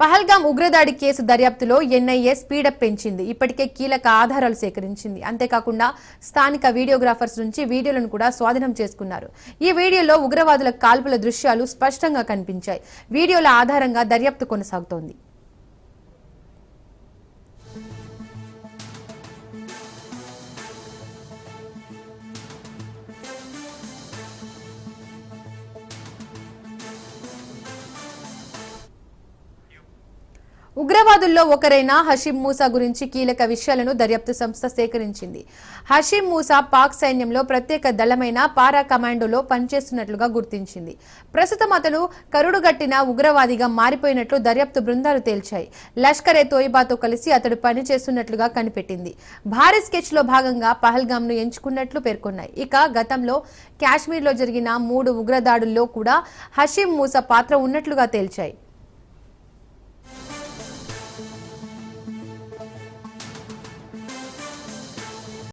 పహల్గాం ఉగ్రదాడి కేసు దర్యాప్తులో NIA speedup పెంచింది. ఇప్పటికే కీలక ఆధారాలు సేకరించింది. అంతేకాకుండా స్థానిక వీడియోగ్రాఫర్స్ నుంచి వీడియోలను కూడా స్వాధీనం చేసుకున్నారు. ఈ వీడియోలో ఉగ్రవాదుల కాల్పుల దృశ్యాలు స్పష్టంగా కనిపించాయి. వీడియోల ఆధారంగా దర్యాప్తు కొనసాగుతోంది. ఉగ్రవాదుల్లో ఒకరైన హషీం మూసా గురించి కీలక విషయాలను దర్యాప్తు సంస్థ సేకరించింది. హషీం మూసా పాక్ సైన్యంలో ప్రత్యేక దళమైన పారా కమాండోలో పనిచేస్తున్నట్లుగా గుర్తించింది. ప్రస్తుతం అతను కరుడుగట్టిన ఉగ్రవాదిగా మారిపోయినట్లు దర్యాప్తు బృందాలు తేల్చాయి. లష్కర్ ఏ తోయిబాతో కలిసి అతడు పనిచేస్తున్నట్లుగా కనిపెట్టింది. భారీ స్కెచ్లో భాగంగా పహల్గామ్ను ఎంచుకున్నట్లు పేర్కొన్నాయి. ఇక గతంలో కాశ్మీర్లో జరిగిన మూడు ఉగ్రదాడుల్లో కూడా హషీం మూసా పాత్ర ఉన్నట్లుగా తేల్చాయి.